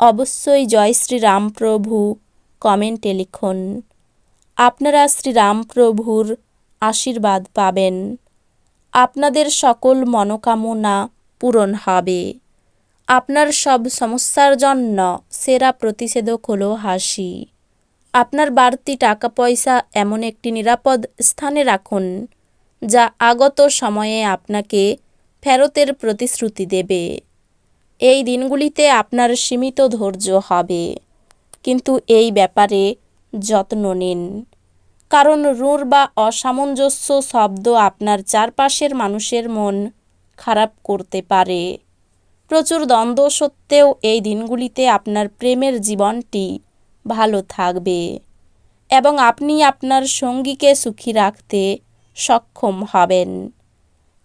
অবশ্যই জয় শ্রীরামপ্রভু। কমেন্টে লিখুন, আপনারা শ্রীরামপ্রভুর আশীর্বাদ পাবেন। আপনাদের সকল মনোকামনা পূরণ হবে। আপনার সব সমস্যার জন্য সেরা প্রতিষেধক হলো হাসি। আপনার বাড়তি টাকা পয়সা এমন একটি নিরাপদ স্থানে রাখুন, যা আগত সময়ে আপনাকে ফেরতের প্রতিশ্রুতি দেবে। এই দিনগুলিতে আপনার সীমিত ধৈর্য হবে। কিন্তু এই ব্যাপারে যত্ন নিন। কারণ রুর বা অসামঞ্জস্য শব্দ আপনার চারপাশের মানুষের মন খারাপ করতে পারে। প্রচুর দ্বন্দ্ব সত্ত্বেও এই দিনগুলিতে আপনার প্রেমের জীবনটি ভালো থাকবে এবং আপনি আপনার সঙ্গীকে সুখী রাখতে সক্ষম হবেন।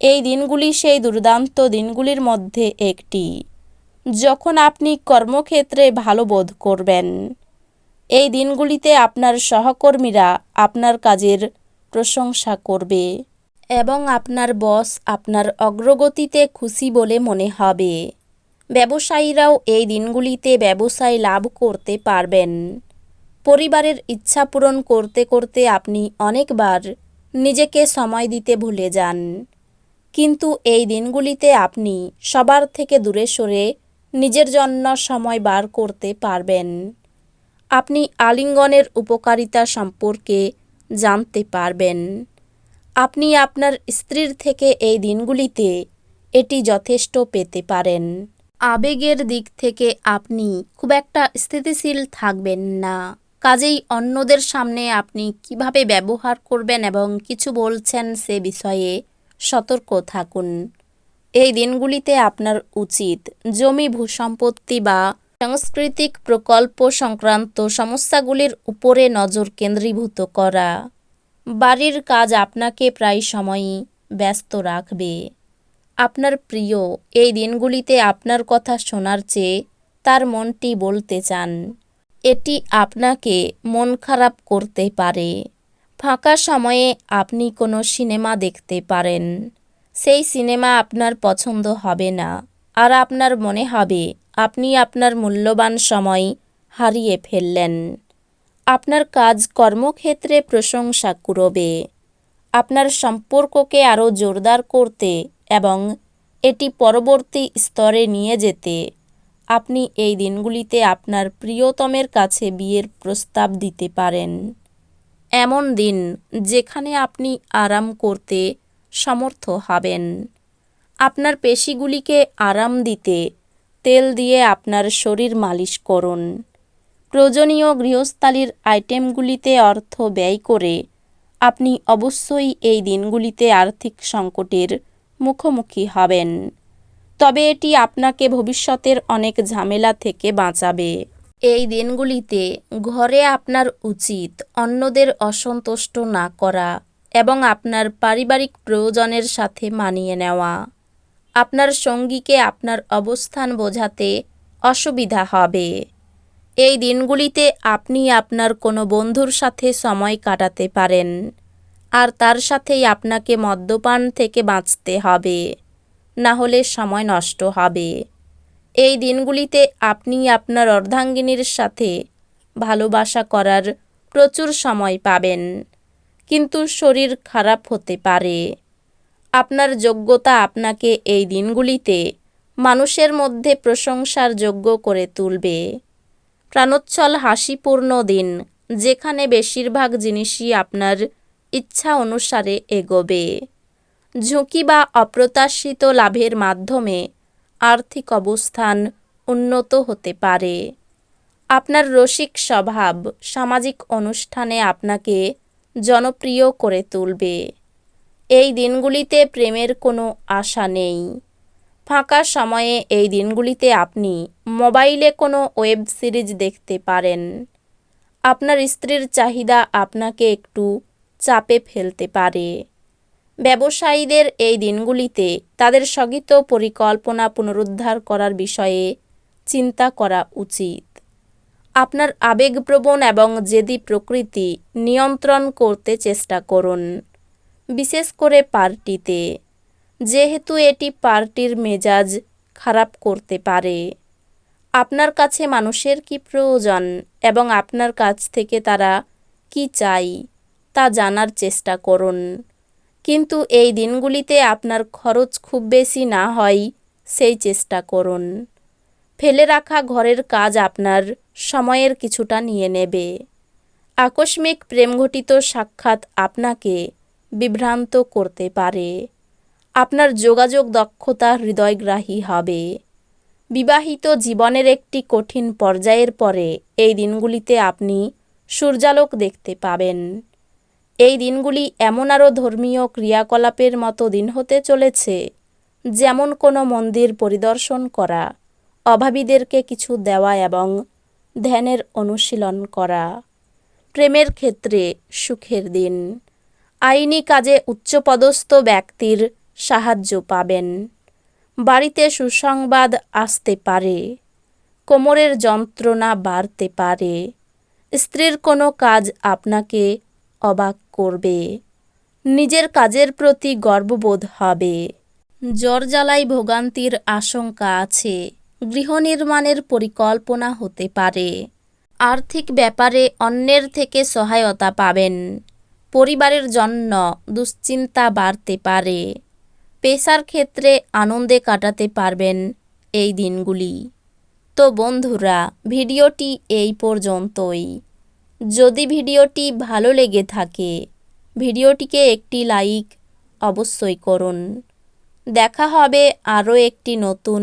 এই দিনগুলি সেই দুর্দান্ত দিনগুলির মধ্যে একটি। যখন আপনি কর্মক্ষেত্রে ভালো বোধ করবেন। এই দিনগুলিতে আপনার সহকর্মীরা আপনার কাজের প্রশংসা করবে এবং আপনার বস আপনার অগ্রগতিতে খুশি বলে মনে হবে। ব্যবসায়ীরাও এই দিনগুলিতে ব্যবসায় লাভ করতে পারবেন। পরিবারের ইচ্ছা পূরণ করতে করতে আপনি অনেকবার নিজেকে সময় দিতে ভুলে যান। কিন্তু এই দিনগুলিতে আপনি সবার থেকে দূরে সরে নিজের জন্য সময় বার করতে পারবেন। আপনি আলিঙ্গনের উপকারিতা সম্পর্কে জানতে পারবেন। আপনি আপনার স্ত্রীর থেকে এই দিনগুলিতে এটি যথেষ্ট পেতে পারেন। আবেগের দিক থেকে আপনি খুব একটা স্থিতিশীল থাকবেন না। কাজেই অন্যদের সামনে আপনি কীভাবে ব্যবহার করবেন এবং কিছু বলছেন সে বিষয়ে সতর্ক থাকুন। এই দিনগুলিতে আপনার উচিত জমি ভূসম্পত্তি বা সাংস্কৃতিক প্রকল্প সংক্রান্ত সমস্যাগুলির উপরে নজর কেন্দ্রীভূত করা। বাড়ির কাজ আপনাকে প্রায় সময়ই ব্যস্ত রাখবে। আপনার প্রিয় এই দিনগুলিতে আপনার কথা শোনার চেয়ে তার মনটি বলতে চান। এটি আপনাকে মন খারাপ করতে পারে। ফাঁকা সময়ে আপনি কোনো সিনেমা দেখতে পারেন। সেই সিনেমা আপনার পছন্দ হবে না। আর আপনার মনে হবে, আপনি আপনার মূল্যবান সময় হারিয়ে ফেললেন। আপনার কাজ কর্মক্ষেত্রে প্রশংসা কুড়বে আপনার সম্পর্ককে আরও জোরদার করতে এবং এটি পরবর্তী স্তরে নিয়ে যেতে। আপনি এই দিনগুলিতে আপনার প্রিয়তমের কাছে বিয়ের প্রস্তাব দিতে পারেন। এমন দিন যেখানে আপনি আরাম করতে সমর্থ হবেন। আপনার পেশিগুলিকে আরাম দিতে, তেল দিয়ে আপনার শরীর মালিশ করুন। প্রয়োজনীয় গৃহস্থালির আইটেমগুলিতে অর্থ ব্যয় করে আপনি অবশ্যই এই দিনগুলিতে আর্থিক সংকটের মুখোমুখি হবেন। তবে এটি আপনাকে ভবিষ্যতের অনেক ঝামেলা থেকে বাঁচাবে। এই দিনগুলিতে ঘরে আপনার উচিত অন্যদের অসন্তুষ্ট না করা। এবং আপনার পারিবারিক প্রয়োজনের সাথে মানিয়ে নেওয়া। আপনার সঙ্গীকে আপনার অবস্থান বোঝাতে অসুবিধা হবে। এই দিনগুলিতে আপনি আপনার কোনো বন্ধুর সাথে সময় কাটাতে পারেন। আর তার সাথেই আপনাকে মদ্যপান থেকে বাঁচতে হবে। না হলে সময় নষ্ট হবে। এই দিনগুলিতে আপনি আপনার অর্ধাঙ্গিনীর সাথে ভালোবাসা করার প্রচুর সময় পাবেন। কিন্তু শরীর খারাপ হতে পারে। আপনার যোগ্যতা আপনাকে এই দিনগুলিতে মানুষের মধ্যে প্রশংসার যোগ্য করে তুলবে। প্রাণোচ্ছল হাসিপূর্ণ দিন, যেখানে বেশিরভাগ জিনিসই আপনার ইচ্ছা অনুসারে এগোবে। ঝুঁকি বা অপ্রত্যাশিত লাভের মাধ্যমে আর্থিক অবস্থান উন্নত হতে পারে। আপনার রসিক স্বভাব, সামাজিক অনুষ্ঠানে আপনাকে জনপ্রিয় করে তুলবে। এই দিনগুলিতে প্রেমের কোনো আশা নেই। ফাঁকা সময়ে এই দিনগুলিতে আপনি মোবাইলে কোনো ওয়েব সিরিজ দেখতে পারেন। আপনার স্ত্রীর চাহিদা আপনাকে একটু চাপে ফেলতে পারে। ব্যবসায়ীদের এই দিনগুলিতে তাদের স্থগিত পরিকল্পনা পুনরুদ্ধার করার বিষয়ে চিন্তা করা উচিত। আপনার আবেগপ্রবণ এবং জেদি প্রকৃতি নিয়ন্ত্রণ করতে চেষ্টা করুন। বিশেষ করে পার্টিতে, যেহেতু এটি পার্টির মেজাজ খারাপ করতে পারে। আপনার কাছে মানুষের কি প্রয়োজন এবং আপনার কাছ থেকে তারা কি চাই, তা জানার চেষ্টা করুন। কিন্তু এই দিনগুলিতে আপনার খরচ খুব বেশি না হয়, সেই চেষ্টা করুন। ফেলে রাখা ঘরের কাজ আপনার সময়ের কিছুটা নিয়ে নেবে। আকস্মিক প্রেমঘটিত সাক্ষাৎ আপনাকে বিভ্রান্ত করতে পারে। আপনার যোগাযোগ দক্ষতা হৃদয়গ্রাহী হবে। বিবাহিত জীবনের একটি কঠিন পর্যায়ের পরে এই দিনগুলিতে আপনি সূর্যালোক দেখতে পাবেন। এই দিনগুলি এমন আরও ধর্মীয় ক্রিয়াকলাপের মতো দিন হতে চলেছে, যেমন কোনো মন্দির পরিদর্শন করা, অভাবীদেরকে কিছু দেওয়া এবং ধ্যানের অনুশীলন করা, প্রেমের ক্ষেত্রে সুখের দিন, আইনি কাজে উচ্চপদস্থ ব্যক্তির সাহায্য পাবেন, বাড়িতে সুসংবাদ আসতে পারে, কোমরের যন্ত্রণা বাড়তে পারে, স্ত্রীর কোনো কাজ আপনাকে অবাক করবে, নিজের কাজের প্রতি গর্ববোধ হবে। জ্বর জ্বালায় ভোগান্তির আশঙ্কা আছে। গৃহ নির্মাণের পরিকল্পনা হতে পারে। আর্থিক ব্যাপারে অন্যের থেকে সহায়তা পাবেন। পরিবারের জন্য দুশ্চিন্তা বাড়তে পারে। পেশার ক্ষেত্রে আনন্দে কাটাতে পারবেন এই দিনগুলি। তো বন্ধুরা, ভিডিওটি এই পর্যন্তই। যদি ভিডিওটি ভালো লেগে থাকে, ভিডিওটিকে একটি লাইক অবশ্যই করুন। দেখা হবে আরও একটি নতুন